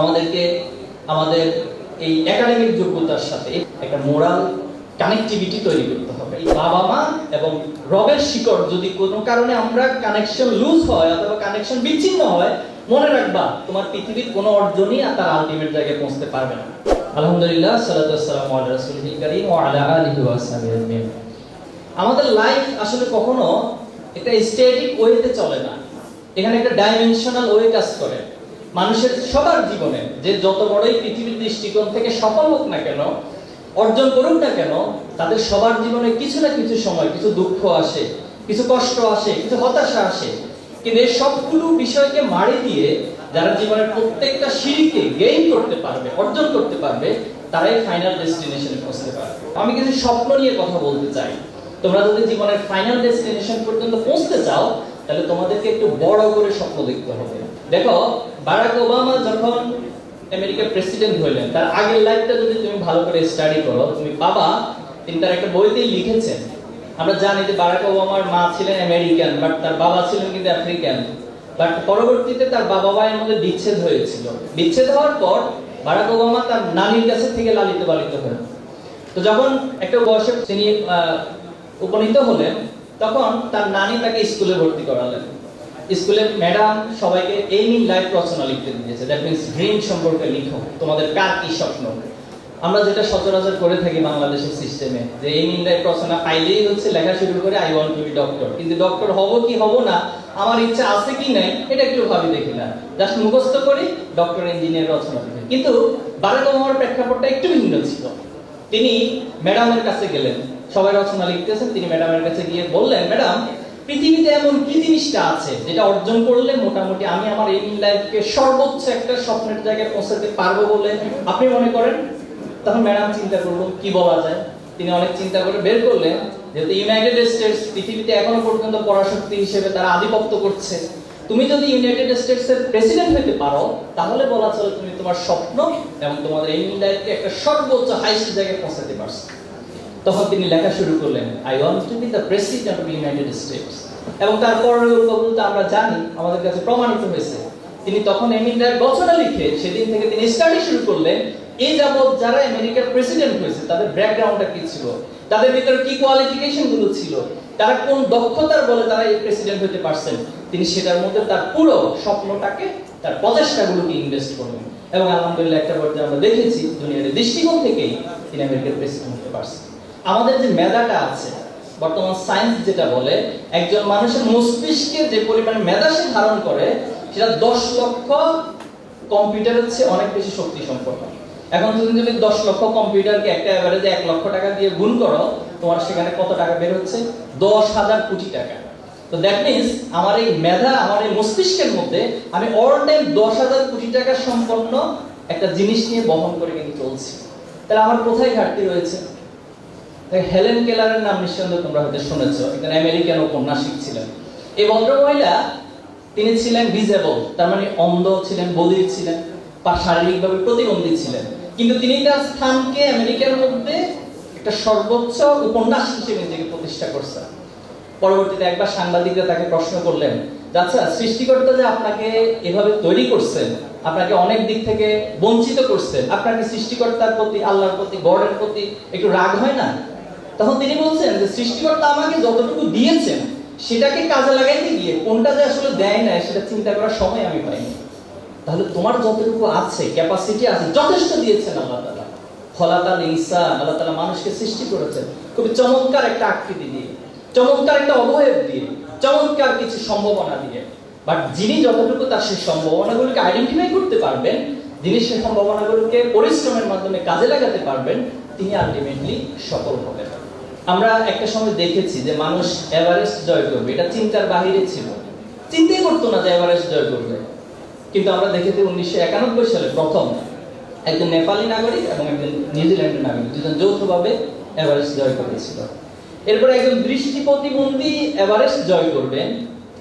আমাদেরকে আমাদের এই একাডেমিক যোগ্যতার সাথে একটা মোরাল কানেক্টিভিটি তৈরি করতে হবে। বাবা মা এবং রবের শিকড় যদি কোনো কারণে আমরা কানেকশন লুজ হয় অথবা কানেকশন বিচ্ছিন্ন হয়, মনে রাখবা, তোমার পৃথিবীর কোনো অর্জনই আর তার আলটিমেট জায়গায় পৌঁছতে পারবে না। আলহামদুলিল্লাহ সাল্লাতু ওয়াসসালামু আলা রাসূলিল কারীম ওয়া আলা আলিহি সাহবিহি আজমাইন। আমাদের লাইফ আসলে কখনো একটা স্ট্যাটিক ওয়েতে চলে না। এখানে একটা ডাইমেনশনাল ওয়ে কাজ করে। মানুষের সবার জীবনে যে যত বড়ই পৃথিবীর দৃষ্টিকোণ থেকে সফল হোক না কেন, অর্জন করুক না কেন, তাদের সবার জীবনে কিছু না কিছু সময় কিছু দুঃখ আসে, কিছু কষ্ট আসে, কিছু হতাশা আসে। কিন্তু এই সবগুলো বিষয়কে মারি দিয়ে যারা জীবনের প্রত্যেকটা সিঁড়িকে গেইন করতে পারবে, অর্জন করতে পারবে, তারাই ফাইনাল ডেস্টিনেশনে পৌঁছতে পারবে। আমি কিছু স্বপ্ন নিয়ে কথা বলতে চাই। তোমরা যদি জীবনের ফাইনাল ডেস্টিনেশন পর্যন্ত পৌঁছতে চাও তাহলে তোমাদেরকে একটু বড় করে স্বপ্ন দেখতে হবে। দেখো, বারাক ওবামা যখন আমেরিকার প্রেসিডেন্ট হইলেন, তার আগের লাইফটা যদি তুমি ভালো করে স্টাডি করো, তুমি বাবা তিনি তার একটা বইতেই লিখেছেন। আমরা জানি যে বারাক ওবামার মা ছিলেন আমেরিকান, বাট তার বাবা ছিলেন কিন্তু আফ্রিকান। বাট পরবর্তীতে তার বাবা মায়ের মধ্যে বিচ্ছেদ হয়েছিল। বিচ্ছেদ হওয়ার পর বারাক ওবামা তার নানির কাছে থেকে লালিত পালিত হলেন। তো যখন একটা বয়সে তিনি উপনীত হলেন তখন তার নানি তাকে স্কুলে ভর্তি করালেন। স্কুলে ম্যাডাম সবাইকে এইম লাইফ রচনা লিখতে দিয়েছে। দ্যাট মিন্স ড্রিম সম্পর্কে লিখো। তোমাদের কার কি স্বপ্ন? আমরা যেটা সচরাচর করে থাকি বাংলাদেশের সিস্টেমে যে এইম লাইফ রচনা পাইলেই হচ্ছে লেখা শুরু করে I want to be doctor কিন্তু ডক্টর হব কি হব না, আমার ইচ্ছা আছে কি নাই, এটা একটু ভাবি দেখি না। জাস্ট মুখস্থ করি ডক্টর ইঞ্জিনিয়ার রচনা লিখি। কিন্তু বারাক ওবামার প্রেক্ষাপটটা একটু ভিন্ন ছিল। তিনি ম্যাডামের কাছে গেলেন। সবাই রচনা লিখতেছেন, তিনি ম্যাডামের কাছে গিয়ে বললেন, ম্যাডাম, পৃথিবীতে এমন কি জিনিসটা আছে যেটা অর্জন করলে মোটামুটি আমি আমার এই লাইফকে সর্বোচ্চ একটা স্বপ্নের জায়গায় পৌঁছাতে পারব বলে আপনি মনে করেন? তখন ম্যাডাম চিন্তা করল কি বলা যায়? তিনি অনেক চিন্তা করে বের করলেন, যেহেতু ইউনাইটেড স্টেটস পৃথিবীতে এখনও পর্যন্ত পরাশক্তি হিসেবে তারা আধিপত্য করছে, তুমি যদি ইউনাইটেড স্টেটস এর প্রেসিডেন্ট হতে পারো, তাহলে বলা চলে তুমি তোমার স্বপ্ন এবং তোমাদের এই লাইফকে একটা সর্বোচ্চ হাইস্ট জায়গায় পৌঁছাতে পারছ। তখন তিনি লেখা শুরু করলেন I want to be the president of United States এবং তার পরবর্তী আমরা জানি, আমাদের কাছে প্রমাণিত হয়েছে, তিনি তখন আমেরিকার রচনা লিখে সেদিন থেকে তিনি স্টাডি শুরু করলেন এই যাবৎ যারা আমেরিকার প্রেসিডেন্ট হয়েছে, তাদের ব্যাকগ্রাউন্ডটা কি ছিল? তাদের ভিতরে কি কোয়ালিফিকেশনগুলো ছিল? তারা কোন দক্ষতার বলে তারা এই প্রেসিডেন্ট হতে পারছেন? তিনি সেটার মধ্যে তার পুরো স্বপ্নটাকে, তার প্রচেষ্টাগুলোকে ইনভেস্ট করবেন এবং আলহামদুলিল্লাহ একটা পর্যায়ে আমরা দেখেছি, দুনিয়ার দৃষ্টিকোণ থেকেই তিনি আমেরিকার প্রেসিডেন্ট হতে পারছেন। আমাদের যে মেধাটা আছে, বর্তমান সায়েন্স যেটা বলে, একজন মানুষের মস্তিষ্কে যে পরিমাণ মেধা সে ধারণ করে, সেটা দশ লক্ষ কম্পিউটারের চেয়ে অনেক বেশি শক্তি সম্পন্ন এখন তুমি যদি দশ লক্ষ কম্পিউটারকে একটা অ্যাভারেজে এক লক্ষ টাকা দিয়ে গুণ করো, তোমার সেখানে কত টাকা বের হচ্ছে? দশ হাজার কোটি টাকা। তো দ্যাট মিনস আমার এই মেধা, আমার এই মস্তিষ্কের মধ্যে আমি অল টাইম দশ হাজার কোটি টাকা সম্পন্ন একটা জিনিস নিয়ে বহন করে কিন্তু চলছি। তাহলে আমার কোথায় ঘাটতি রয়েছে? হেলেন কেলারের নাম নিঃসন্দেহে তোমরা হয়তো শুনেছ, একজন আমেরিকান উপন্যাসিক ছিলেন। এই ভদ্রমহিলা, তিনি ছিলেন ডিজেবল তার মানে অন্ধ ছিলেন বধির ছিলেন, বা শারীরিকভাবে প্রতিবন্ধী ছিলেন। কিন্তু তিনি তার স্থানকে আমেরিকার মধ্যে একটা সর্বোচ্চ উপন্যাস হিসেবে নিজেকে প্রতিষ্ঠা করছেন। পরবর্তীতে একবার সাংবাদিকরা তাকে প্রশ্ন করলেন আচ্ছা সৃষ্টিকর্তা যে আপনাকে এভাবে তৈরি করছেন, আপনাকে অনেক দিক থেকে বঞ্চিত করছেন আপনাকে সৃষ্টিকর্তার প্রতি, আল্লাহর প্রতি, গডের প্রতি একটু রাগ হয় না? তখন তিনি বলছেন যে সৃষ্টিকর্তা আমাকে যতটুকু দিয়েছেন, সেটাকে কাজে লাগাইতে গিয়ে কোনটা যে আসলে দেয় না সেটা চিন্তা করার সময় আমি পাইনি। তাহলে তোমার যতটুকু আছে ক্যাপাসিটি আছে, যথেষ্ট দিয়েছেন আল্লাহ তালা ফলাতাল ইনসা আল্লাহ তালা মানুষকে সৃষ্টি করেছেন। খুবই চমৎকার একটা আকৃতি দিয়ে, চমৎকার একটা অবয়ব দিয়ে, চমৎকার কিছু সম্ভাবনা দিয়ে। বাট যিনি যতটুকু তার সেই সম্ভাবনাগুলোকে আইডেন্টিফাই করতে পারবেন, যিনি সেই সম্ভাবনাগুলোকে পরিশ্রমের মাধ্যমে কাজে লাগাতে পারবেন, তিনি আলটিমেটলি সফল হবেন। আমরা একটা সময় দেখেছি যে মানুষ এভারেস্ট জয় করবে। এটা চিন্তার বাহিরে ছিল। চিন্তাই করতো না যে এভারেস্ট জয় করবে। কিন্তু আমরা দেখেছি উনিশশো একানব্বই সালে প্রথম একজন নেপালি নাগরিক এবং একজন নিউজিল্যান্ডের নাগরিক দুজন যৌথভাবে এভারেস্ট জয় করেছিল। এরপরে একজন দৃষ্টি প্রতিবন্ধী এভারেস্ট জয় করবেন,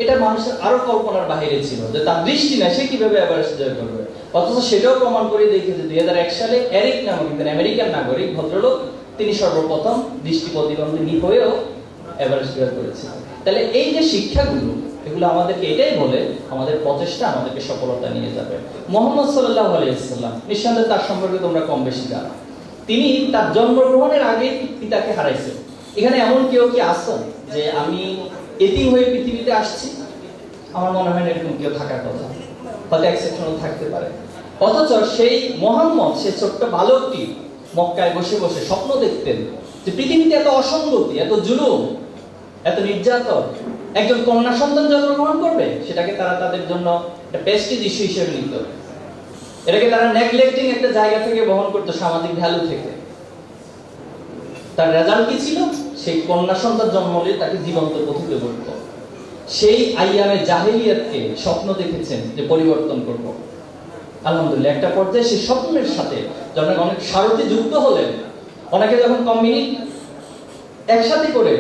এটা মানুষের আরও কল্পনার বাহিরে ছিল যে তার দৃষ্টি না সে কীভাবে এভারেস্ট জয় করবে। অথচ সেটাও প্রমাণ করে দেখেছে দুই হাজার এক সালে এরিক নামক একজন আমেরিকান নাগরিক, ভদ্রলোক তিনি সর্বপ্রথম দৃষ্টি প্রতিবন্ধী হয়েও এভারেস্ট জয় করেছিলেন তাহলে এই যে শিক্ষাগুলো, এগুলো আমাদেরকে এটাই বলে আমাদের প্রচেষ্টা, আমাদেরকে সফলতা নিয়ে যাবে। মোহাম্মদ সাল্লাহ আলাইসাল্লাম নিঃসন্দেহে তার সম্পর্কে তোমরা কম বেশি জানো। তিনি তার জন্মগ্রহণের আগে পিতাকে হারাইছেন। এখানে এমন কেউ কি আসছেন যে আমি এটি হয়ে পৃথিবীতে আসছি? আমার মনে হয় না এরকম কেউ থাকার কথা। হয়তো এক্সেপশনও থাকতে পারে। অথচ সেই মোহাম্মদ, সে ছোট্ট বালকটি মক্কায় বসে বসে স্বপ্ন দেখতেন যে পৃথিবীতে এত অসঙ্গতি, এত জুলুম, এত নির্যাতন, একজন কন্যা সন্তান জন্মগ্রহণ করবে, সেটাকে তারা তাদের জন্য একটা প্রেস্টিজ ইস্যু হিসেবে নিত। এটাকে তারা নেগলেক্টিং একটা জায়গা থেকে বহন করতো সামাজিক ভ্যালু থেকে। তার রেজাল্ট কি ছিল? সেই কন্যা সন্তান জন্ম হলে তাকে জীবন্ত পথিত করত সেই আইয়ামে জাহেলিয়াতকে স্বপ্ন দেখেছেন যে পরিবর্তন করব। আলহামদুলিল্লাহ, একটা পর্যায়ে সেই স্বপ্নের সাথে যখন অনেক সারথি যুক্ত হলেন অনেকে যখন কমিউনি একসাথে করে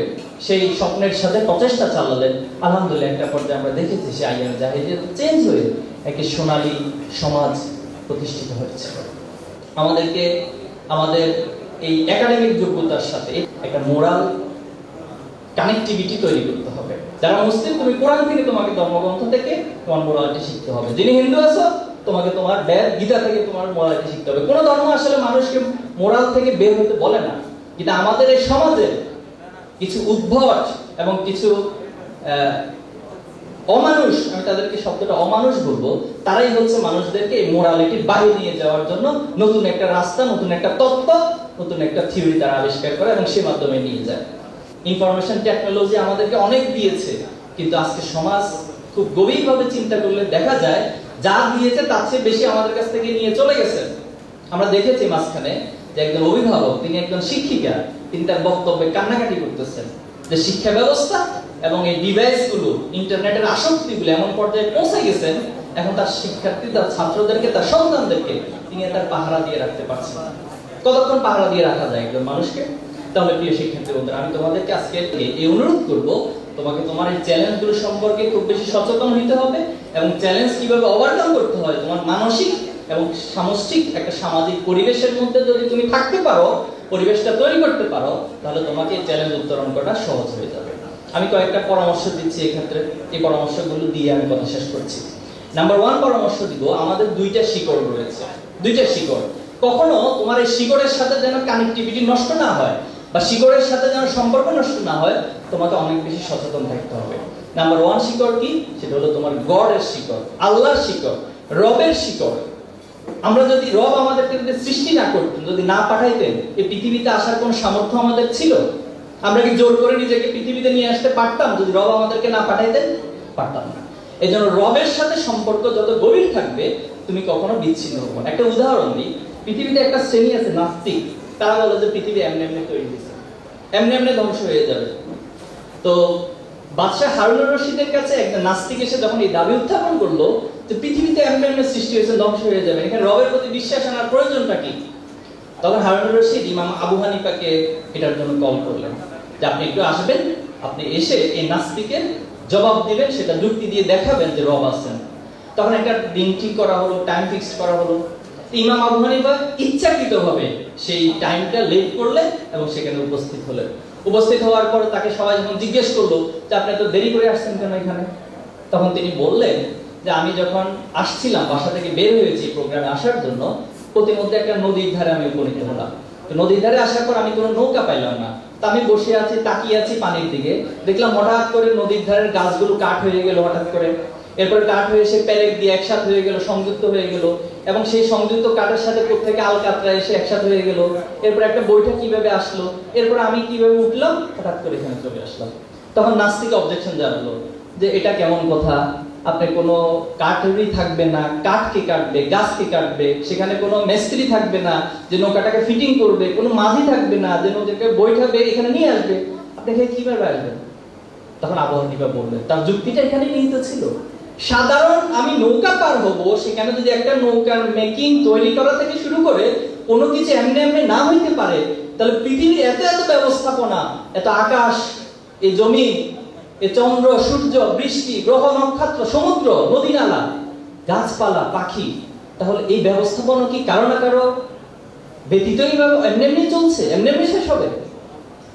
সেই স্বপ্নের সাথে প্রচেষ্টা চালালেন, আলহামদুলিল্লাহ একটা পর্যায়ে আমরা দেখেছি সেই আইয়ামে জাহেলিয়াত চেঞ্জ হয়ে একটি সোনালী সমাজ প্রতিষ্ঠিত হয়েছে। আমাদেরকে, আমাদের এই একাডেমিক যোগ্যতার সাথে একটা মোরাল কানেক্টিভিটি তৈরি করতে হবে। যারা মুসলিম, তুমি কোরআন থেকে তোমাকে ধর্মগ্রন্থ থেকে তোমার মোরালিটি শিখতে হবে। যিনি হিন্দু আছো তোমাকে তোমার বেদ গীতা থেকে তোমার মোরালিটি শিখতে হবে। কোন ধর্ম আসলে মানুষকে মোরাল থেকে বের হতে বলে না। কিন্তু আমাদের এই সমাজে কিছু উদ্ভট এবং কিছু অমানুষ, আমি তাদেরকে শব্দটা অমানুষ বলব, তারাই হচ্ছে মানুষদেরকে এই মোরালিটির বাইরে নিয়ে যাওয়ার জন্য নতুন একটা রাস্তা, নতুন একটা তত্ত্ব, নতুন একটা থিওরি তারা আবিষ্কার করে এবং সে মাধ্যমে নিয়ে যায়। ইনফরমেশন টেকনোলজি আমাদেরকে অনেক দিয়েছে, কিন্তু আজকে সমাজ খুব গভীরভাবে চিন্তা করলে দেখা যায় যা দিয়েছে তার চেয়ে বেশি আমাদের কাছ থেকে নিয়ে চলে গেছেন আমরা দেখেছি মাঝখানে যে একজন অভিভাবক, তিনি একজন শিক্ষিকা, তিনি তার বক্তব্যে কান্নাকাটি করতেছেন যে শিক্ষা ব্যবস্থা এবং এই ডিভাইসগুলো ইন্টারনেটের আসক্তিগুলো এমন পর্যায়ে পৌঁছে গেছেন এখন তার শিক্ষার্থী, তার ছাত্রদেরকে, তার সন্তানদেরকে তিনি তার পাহারা দিয়ে রাখতে পারছেন। কতক্ষণ পাহারা দিয়ে রাখা যায় একজন মানুষকে তাহলে প্রিয় শিক্ষার্থী বন্ধুরা, আমি তোমাদেরকে আজকে এই অনুরোধ করব তোমাকে তোমার এই চ্যালেঞ্জগুলো সম্পর্কে খুব বেশি সচেতন হইতে হবে এবং চ্যালেঞ্জ কীভাবে ওভারকাম করতে হয়, তোমার মানসিক এবং সামষ্টিক একটা সামাজিক পরিবেশের মধ্যে যদি তুমি থাকতে পারো, পরিবেশটা তৈরি করতে পারো, তাহলে তোমাকে চ্যালেঞ্জ উত্তরণ করা সহজ হয়ে যাবে। আমি কয়েকটা পরামর্শ দিচ্ছি এক্ষেত্রে, এই পরামর্শগুলো দিয়ে আমি কথা শেষ করছি। নাম্বার ওয়ান পরামর্শ দিব, আমাদের দুইটা শিকড় রয়েছে। দুইটা শিকড়। কখনো তোমার এই শিকড়ের সাথে যেন কানেক্টিভিটি নষ্ট না হয়। বা শিকড়ের সাথে যেন সম্পর্ক নষ্ট না হয়, তোমাকে অনেক বেশি সচেতন থাকতে হবে। নাম্বার ওয়ান শিকড় কি? সেটা হলো তোমার গডের শিকড়, আল্লাহর শিকড়, রবের শিকড়। আমরা যদি রব আমাদেরকে যদি সৃষ্টি না করতেন, যদি না পাঠাইতেন, এই পৃথিবীতে আসার কোন সামর্থ্য আমাদের ছিল? আমরা কি জোর করে নিজেকে পৃথিবীতে নিয়ে আসতে পারতাম? যদি রব আমাদেরকে না পাঠাইতেন, পারতাম না। এই জন্য রবের সাথে সম্পর্ক যত গভীর থাকবে, তুমি কখনো বিচ্ছিন্ন হব একটা উদাহরণ দিই। পৃথিবীতে একটা শ্রেণি আছে নাস্তিক। তারা বলে যে পৃথিবী এমনি এমনি তৈরি হয়েছে। এমনি এমনি ধ্বংস হয়ে যাবে। তো বাদশাহ হারুনুর রশিদের কাছে একটা নাস্তিক এসে যখন এই দাবি উত্থাপন করল যে পৃথিবীতে এমনি এমনি সৃষ্টি হয়েছে, ধ্বংস হয়ে যাবে, এখানে রবের প্রতি বিশ্বাস আনার প্রয়োজনটা কি? তখন হারুনুর রশিদ ইমাম আবু হানিফাকে এটার জন্য কল করলেন যে আপনি একটু আসবেন, আপনি এসে এই নাস্তিকের জবাব দিবেন, সেটা যুক্তি দিয়ে দেখাবেন যে রব আছেন। তখন একটা দিন ঠিক করা হলো টাইম ফিক্স করা হলো। ইমাম আবু হানিফা ইচ্ছাকৃতভাবে সেই টাইমটা লেট করলেন এবং সেখানে উপস্থিত হলেন উপস্থিত হওয়ার পর তাকে সবাই যখন জিজ্ঞেস করল যে, আপনি এত দেরি করে আসছেন কেন এখানে? তখন তিনি বললেন যে, আমি যখন আসছিলাম, বাসা থেকে বের হয়েছি প্রোগ্রামে আসার জন্য, প্রতিমধ্যে একটা নদীর ধারে আমি উপনীত হলাম। তো নদীর ধারে আসার পর আমি কোনো নৌকা পাইলাম না। তা আমি বসে আছি, তাকিয়ে আছি পানির দিকে। দেখলাম হঠাৎ করে নদীর ধারের গাছগুলো কাঠ হয়ে গেল হঠাৎ করে। এরপর কাঠ হয়ে এসে প্যালেট দিয়ে একসাথে হয়ে গেল, সংযুক্ত হয়ে গেল এবং সেই সংযুক্ত কাঠের সাথে থেকে আলকাতরা এসে একসাথে হয়ে গেল। এরপর একটা বৈঠক কীভাবে আসলো? এরপর আমি কীভাবে উঠলাম? হঠাৎ করে এখানে চলে আসলাম। তখন নাস্তিক অবজেকশন জানালো যে এটা কেমন কথা? আপনি কোনো কাঠেরই থাকবে না, কাঠ কে কাটবে, গাছ কে কাটবে, সেখানে কোনো মিস্ত্রি থাকবে না, যে নৌকাটাকে ফিটিং করবে, কোনো মাঝি থাকবে না, যে নৌকাকে বৈঠাবে এখানে নিয়ে আসবে। আপনি এখানে কীভাবে আসবেন? তখন আবু হানিফা বললেন, তার যুক্তিটা এখানে নিহিত ছিল। সাধারণ আমি নৌকা পার হব, সেখানে যদি একটা নৌকার মেকিং তৈরি করা থেকে শুরু করে কোনো কিছু এমনি এমনি না হইতে পারে, তাহলে পৃথিবীর এত এত ব্যবস্থাপনা, এত আকাশ, এ জমি, এ চন্দ্র, সূর্য, বৃষ্টি, গ্রহ, নক্ষত্র, সমুদ্র নদী নালা গাছপালা, পাখি, তাহলে এই ব্যবস্থাপনা কি কারও না কারও ব্যতীতই ভাবে এমনি এমনি চলছে, এমনি এমনি শেষ হবে?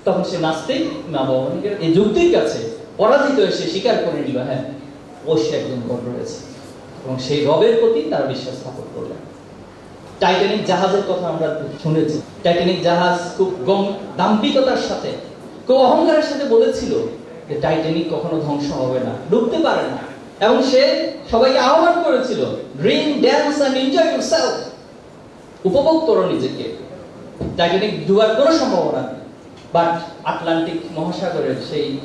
তখন সে নাস্তিক মা বাবা এই যুক্তির কাছে পরাজিত হয়ে সে স্বীকার করে নিল হ্যাঁ। অবশ্যই একজন গড রয়েছে। এবং সেই রবের প্রতি তারা বিশ্বাস স্থাপন করলেন। টাইটানিক জাহাজের কথা আমরা শুনেছি। টাইটানিক জাহাজ খুব গম দাম্পিকতার সাথে, খুব অহংকারের সাথে বলেছিল যে টাইটানিক কখনো ধ্বংস হবে না, ডুবতে পারে না। এবং সে সবাইকে আহ্বান করেছিল dream dance and enjoy yourself উপভোগ করো নিজেকে। টাইটানিক ডুবার কোনো সম্ভাবনা নেই। বাট আটলান্টিক মহাসাগরের সেই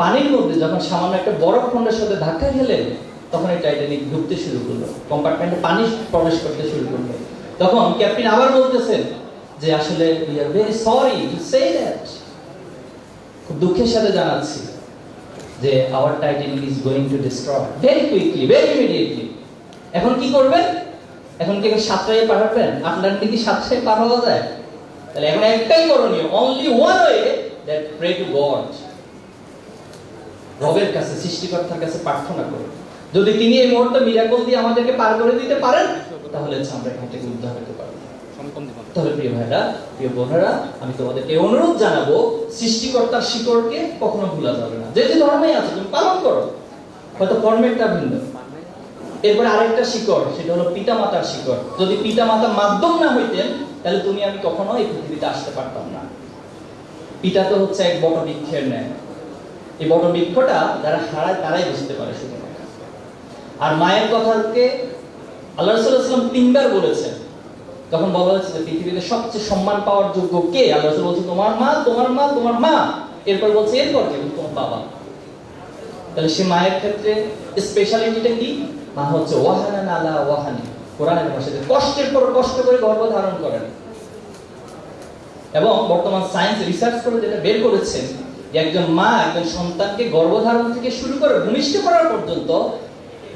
পানির মধ্যে যখন সামান্য একটা বরফ খণ্ডের সাথে ধাক্কা খেলেন, তখন এই টাইটানিক ডুবতে শুরু করল কম্পার্টমেন্টে পানি প্রবেশ করতে শুরু করল। তখন ক্যাপ্টেন আবার বলতেছেন যে, আসলে we are very sorry to say that খুব দুঃখের সাথে জানাচ্ছি যে our Titanic is going to destroy very quickly very immediately এখন কি করবেন? এখন কি সাতটায় পাঠাবেন? আপনার কি সাতটায় পাঠানো যায়? তাহলে এখন একটাই করণীয় only one way that pray to God রবের কাছে, সৃষ্টিকর্তার কাছে প্রার্থনা করুন যদি তিনি এই মুহূর্তে মিরাকল দিয়ে আমাদেরকে পার করে দিতে পারেন, তাহলে আমরা এখান থেকে উদ্ধার হতে পারব। তাহলে প্রিয় ভাইরা প্রিয় বোনেরা, আমি তোমাদেরকে অনুরোধ জানাব, সৃষ্টিকর্তার শিকড়কে কখনো ভুলা যাবে না। যে যে ধর্মেই আছে, তুমি পালন করো। হয়তো ফরম্যাটটা ভিন্ন। এরপরে আরেকটা শিকড়, সেটা হলো পিতা মাতার শিকড়। যদি পিতা মাতা মাধ্যম না হইতেন, তাহলে তুমি আমি কখনো এই পৃথিবীতে আসতে পারতাম না। পিতা তো হচ্ছে এক বট বৃক্ষের ন্যায়। এই বট বৃক্ষটা যারা হারায় তারাই বুঝতে পারে আর মায়ের কথাকে আল্লাহ তিনবার বলেছেন। তখন বলা হচ্ছে যে পৃথিবীতে সবচেয়ে সম্মান পাওয়ার যোগ্য কে? আল্লাহ রসুল বলছে তোমার মা তোমার মা তোমার মা। এরপর বলছে, এরপর কে? তোমার বাবা। তাহলে সে মায়ের ক্ষেত্রে স্পেশালিটিটা কি? মা হচ্ছে ওয়াহানা আলা ওয়াহানি। কোরআনের ভাষাতে কষ্টের পর কষ্ট করে গর্ভ ধারণ করেন। এবং বর্তমান সায়েন্স রিসার্চ করে যেটা বের করেছেন যে একজন মা, একজন সন্তানকে গর্ভধারণ থেকে শুরু করে ভূমিষ্ঠ করার পর্যন্ত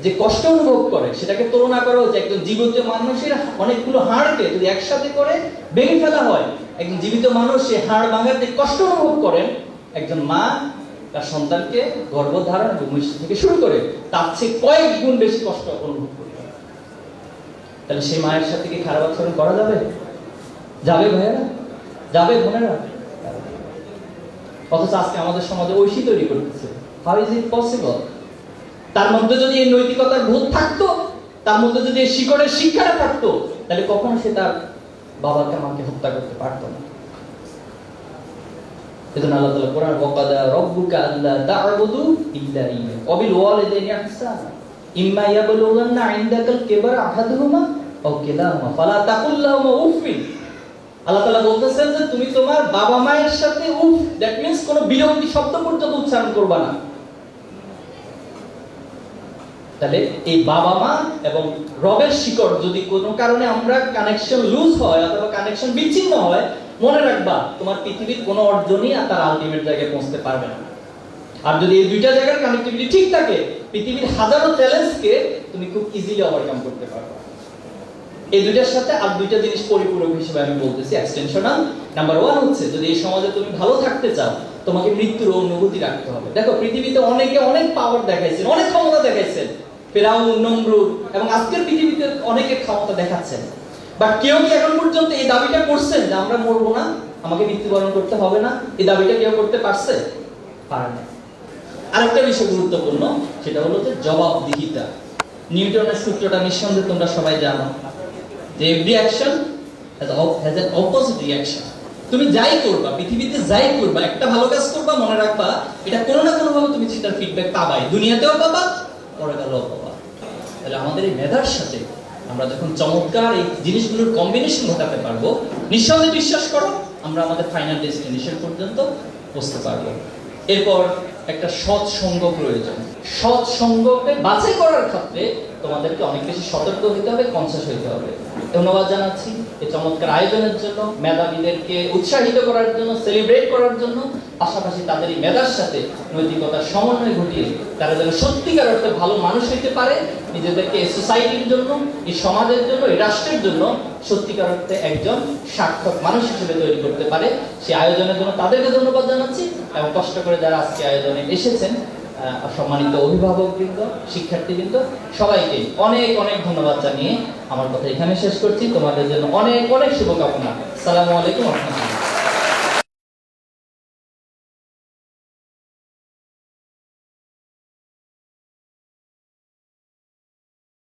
যে কষ্ট অনুভব করে, সেটাকে তুলনা করা হচ্ছে একজন জীবিত মানুষের অনেকগুলো হাড়কে যদি একসাথে করে ভেঙে ফেলা হয়, একজন জীবিত মানুষ সে হাড় ভাঙার যে কষ্ট অনুভব করেন, একজন মা তার সন্তানকে গর্ভধারণ ভূমিষ্ঠ থেকে শুরু করে তার চেয়ে কয়েক গুণ বেশি কষ্ট অনুভব করবে তাহলে সেই মায়ের সাথে কি খারাপ আচরণ করা যাবে? যাবে ভাইয়েরা? যাবে বোনেরা? অথচ আজকে আমাদের সমাজে ঐশী তৈরি করতেছে হাউ ইজ ইট পসিবল তার মধ্যে যদি এই নৈতিকতার বোধ থাকতো, তার মধ্যে যদি এই শিকড়ের শিক্ষাটা থাকতো, তাহলে কখনো সে তার বাবাকে আমাকে হত্যা করতে পারতো না। এজন্য আল্লাহ তাআলা কোরআন, ওয়াকাদা রাব্বুকা আল্লা তা'বুদু ইল্লা ইয়্যাহু ওয়া ওয়ালিদাইনি ইহসানা ইম্মা ইয়াবলুগান্না ইনদাকাল কিবারা আহাদুহুমা আও কিলাহুমা। ফালা তাকুল লাহুমা উফিন আল্লাহ তাআলা বলতেছেন যে তুমি তোমার বাবা মায়ের সাথে উফ দ্যাট মিন্স বিরক্তি শব্দ পর্যন্ত উচ্চারণ করবা না। তাহলে এই বাবা মা এবং রবের শিকড় যদি কোনো কারণে আমরা কানেকশন লুজ হয় অথবা কানেকশন বিচ্ছিন্ন হয়, মনে রাখবা তোমার পৃথিবীর কোনো অর্জনই আর তার আলটিমেট জায়গায় পৌঁছতে পারবে না। আর যদি এই দুইটা জায়গার কানেক্টিভিটি ঠিক থাকে, পৃথিবীর হাজারো চ্যালেঞ্জকে তুমি খুব ইজিলি ওভারকাম করতে পারবে। এই দুইটার সাথে আর দুইটা জিনিস পরিপূরক হিসেবে আমি বলতেছি এক্সটেনশনাল নাম্বার ওয়ান হচ্ছে, যদি এই সমাজে তুমি ভালো থাকতে চাও, তোমাকে মৃত্যুর অনুভূতি রাখতে হবে। দেখো, পৃথিবীতে অনেকে অনেক পাওয়ার দেখাইছেন, অনেক ক্ষমতা দেখাইছেন। এবং আজকের পৃথিবীতে অনেকের ক্ষমতা দেখাচ্ছেন। বা কেউ কি এখন পর্যন্ত এই দাবিটা করছেন যে আমরা মরবো না? আমাকে মৃত্যুবরণ করতে হবে না? এই দাবিটা কেউ করতে পারছে? পারে না আরেকটা বিষয় গুরুত্বপূর্ণ, সেটা হলো যে জবাবদিহিতা। নিউটনের সূত্রটা নিঃসন্দেহে তোমরা সবাই জানো। Every action has an opposite reaction তুমি যাই করবা, পৃথিবীতে যাই করবা, একটা ভালো কাজ করবা, মনে রাখবা, এটা কোনো না কোনো ভাবে তুমি সেটার ফিডব্যাক পাবাই। দুনিয়াতেও পাবা, পরে গেলেও পাবা। তাহলে আমাদের এই মেধার সাথে আমরা যখন চমৎকার এই জিনিসগুলোর কম্বিনেশন ঘটাতে পারব, নিঃসন্দেহে বিশ্বাস করো, আমরা আমাদের ফাইনাল ডেস্টিনেশন পর্যন্ত পৌঁছতে পারব। এরপর একটা সৎ সঙ্গ প্রয়োজন। সৎ সঙ্গকে বাছাই করার ক্ষেত্রে তোমাদেরকে অনেক বেশি সতর্ক হতে হবে কনসাস হতে হবে। ধন্যবাদ জানাচ্ছি এই চমৎকার আয়োজনের জন্য, মেধাবীদেরকে উৎসাহিত করার জন্য সেলিব্রেট করার জন্য। পাশাপাশি তাদের এই মেধার সাথে নৈতিকতার সমন্বয় ঘটিয়ে তারা যেন সত্যিকার অর্থে ভালো মানুষ হইতে পারে, নিজেদেরকে সোসাইটির জন্য, এই সমাজের জন্য, এই রাষ্ট্রের জন্য সত্যিকার অর্থে একজন সার্থক মানুষ হিসেবে তৈরি করতে পারে। সেই আয়োজনের জন্য তাদেরকে ধন্যবাদ জানাচ্ছি এবং কষ্ট করে যারা আজকে আয়োজনে এসেছেন সম্মানিত অভিভাবকবৃন্দ, শিক্ষার্থীবৃন্দ, সবাইকে অনেক অনেক ধন্যবাদ জানিয়ে আমার কথা এখানে শেষ করছি। তোমাদের জন্য অনেক অনেক শুভকামনা। সালামু আলাইকুম